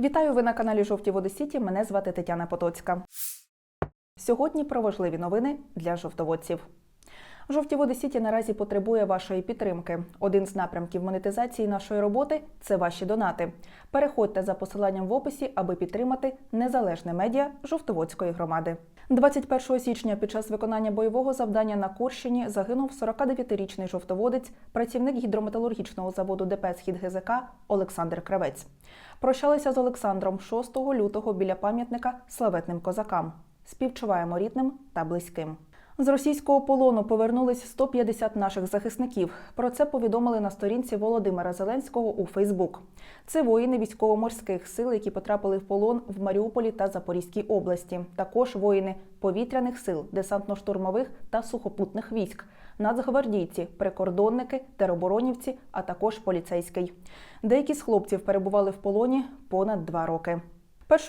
Вітаю ви на каналі Жовті Води Сіті. Мене звати Тетяна Потоцька. Сьогодні про важливі новини для жовтоводців. Жовті води Сіті наразі потребує вашої підтримки. Один з напрямків монетизації нашої роботи це ваші донати. Переходьте за посиланням в описі, аби підтримати незалежне медіа Жовтоводської громади. 21 січня під час виконання бойового завдання на Курщині загинув 49-річний жовтоводець, працівник гідрометалургічного заводу ДП «Схід ГЗК Олександр Кравець. Прощалися з Олександром 6 лютого біля пам'ятника славетним козакам. Співчуваємо рідним та близьким. З російського полону повернулись 150 наших захисників. Про це повідомили на сторінці Володимира Зеленського у Фейсбук. Це воїни військово-морських сил, які потрапили в полон в Маріуполі та Запорізькій області. Також воїни повітряних сил, десантно-штурмових та сухопутних військ, нацгвардійці, прикордонники, тероборонівці, а також поліцейський. Деякі з хлопців перебували в полоні понад два роки.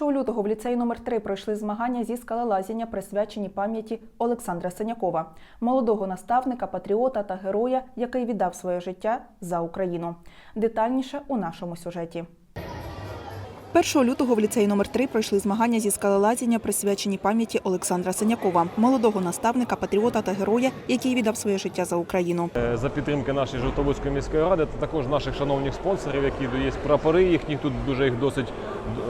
1 лютого в ліцеї номер 3 пройшли змагання зі скалелазіння, присвячені пам'яті Олександра Синякова, молодого наставника, патріота та героя, який віддав своє життя за Україну. Детальніше у нашому сюжеті. 1 лютого в ліцеї номер 3 пройшли змагання зі скалелазіння, присвячені пам'яті Олександра Синякова, молодого наставника, патріота та героя, який віддав своє життя за Україну. Е, за підтримки нашої Жовтоводської міської ради та також наших шановних спонсорів, які є прапори їхніх тут дуже їх досить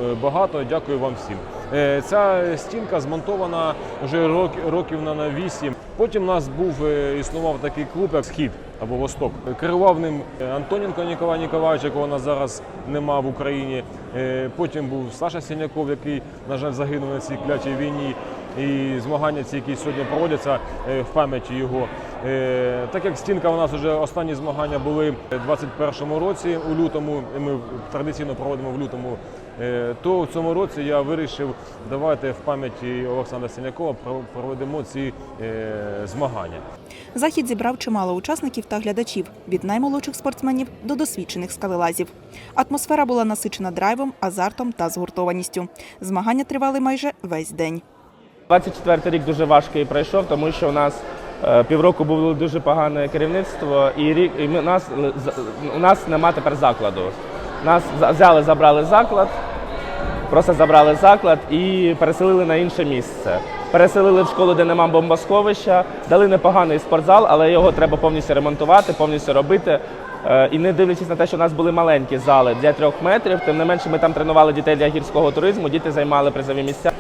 е, багато. Дякую вам всім. Е, Ця стінка змонтована вже років на вісім. Потім у нас був е, існував такий клуб, як Схід або Восток. Керував ним е, Антоненко Ніколай Ніколаєвич, якого у нас зараз нема в Україні. Е, Потім був Саша Сіняков, який, на жаль, загинув на цій клятій війні. І змагання ці, які сьогодні проводяться в пам'яті його. Е, Так як стінка у нас вже останні змагання були у 2021 році, у лютому, і ми традиційно проводимо в лютому, е, то в цьому році я вирішив, давайте в пам'яті Олександра Синякова про- проведемо ці е, змагання. Захід зібрав чимало учасників та глядачів від наймолодших спортсменів до досвідчених скалелазів. Атмосфера була насичена драйвом, азартом та згуртованістю. Змагання тривали майже весь день. 24 рік дуже важкий пройшов, тому що у нас півроку було дуже погане керівництво, і рік і ми, нас л- у нас нема тепер закладу. Нас взяли, забрали заклад, просто забрали заклад і переселили на інше місце. Переселили в школу, де нема бомбосховища, дали непоганий спортзал, але його треба повністю ремонтувати, повністю робити. Е, І не дивлячись на те, що у нас були маленькі зали для трьох метрів, тим не менше ми там тренували дітей для гірського туризму, діти займали призові місця.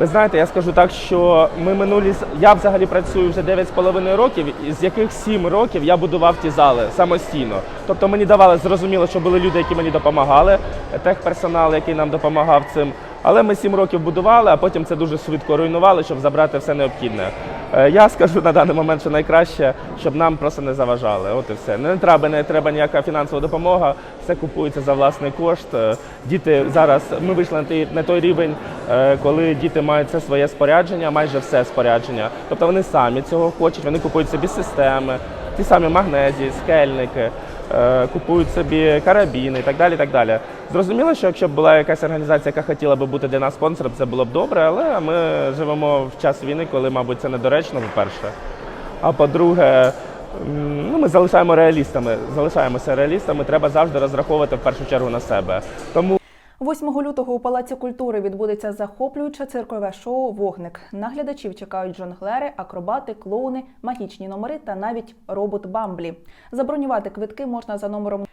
Ви знаєте, я скажу так, що ми минулі я взагалі працюю вже 9,5 років, з яких 7 років я будував ті зали самостійно. Тобто мені давали зрозуміло, що були люди, які мені допомагали, техперсонал, який нам допомагав цим. Але ми 7 років будували, а потім це дуже швидко руйнували, щоб забрати все необхідне. Е, Я скажу на даний момент, що найкраще, щоб нам просто не заважали. От і все. Не треба, не треба ніяка фінансова допомога, все купується за власний кошт. Е, Діти зараз ми вийшли на той, на той рівень, е, коли діти мають це своє спорядження, майже все спорядження. Тобто вони самі цього хочуть, вони купують собі системи, ті самі магнезії, скельники, купують собі карабіни і так далі. так далі. Зрозуміло, що якщо б була якась організація, яка хотіла би бути для нас спонсором, це було б добре, але ми живемо в час війни, коли, мабуть, це недоречно, по-перше. А по-друге, ну, ми залишаємо реалістами, залишаємося реалістами, треба завжди розраховувати в першу чергу на себе. Тому 8 лютого у Палаці культури відбудеться захоплююче циркове шоу Вогник. На глядачів чекають жонглери, акробати, клоуни, магічні номери та навіть робот Бамблі. Забронювати квитки можна за номером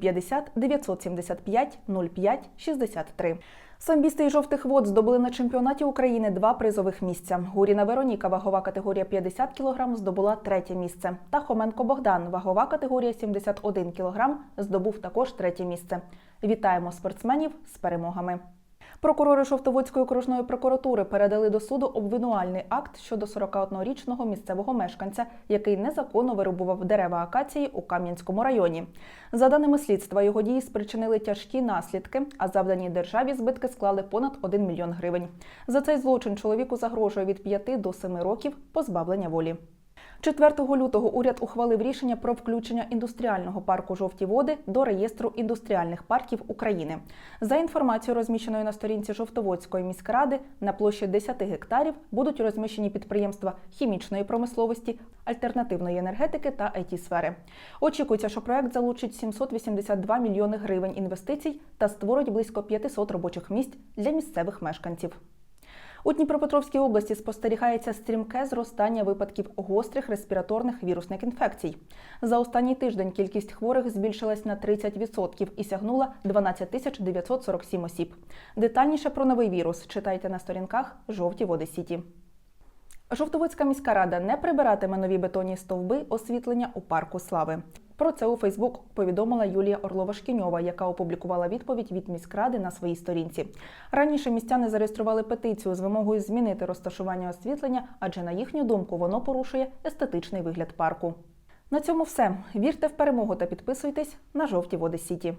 050 975 05 63. Самбісти і жовтих вод здобули на чемпіонаті України два призових місця. Гуріна Вероніка, вагова категорія 50 кг, здобула третє місце. Та Хоменко Богдан, вагова категорія 71 кг, здобув також третє місце. Вітаємо спортсменів з перемогами. Прокурори Шовтоводської окружної прокуратури передали до суду обвинувальний акт щодо 41-річного місцевого мешканця, який незаконно вирубував дерева акації у Кам'янському районі. За даними слідства, його дії спричинили тяжкі наслідки, а завдані державі збитки склали понад 1 мільйон гривень. За цей злочин чоловіку загрожує від 5 до 7 років позбавлення волі. 4 лютого уряд ухвалив рішення про включення індустріального парку жовті води до реєстру індустріальних парків України. За інформацією, розміщеною на сторінці Жовтоводської міськради, на площі 10 гектарів будуть розміщені підприємства хімічної промисловості, альтернативної енергетики та it сфери. Очікується, що проект залучить 782 мільйони гривень інвестицій та створить близько 500 робочих місць для місцевих мешканців. У Дніпропетровській області спостерігається стрімке зростання випадків гострих респіраторних вірусних інфекцій. За останній тиждень кількість хворих збільшилась на 30% і сягнула 12 тисяч 947 осіб. Детальніше про новий вірус читайте на сторінках Жовті Води Сіті. Жовтоводська міська рада не прибиратиме нові бетонні стовби освітлення у парку слави. Про це у Фейсбук повідомила Юлія Орлова-Шкіньова, яка опублікувала відповідь від міськради на своїй сторінці. Раніше містяни зареєстрували петицію з вимогою змінити розташування освітлення, адже на їхню думку воно порушує естетичний вигляд парку. На цьому все. Вірте в перемогу та підписуйтесь на жовті води Сіті.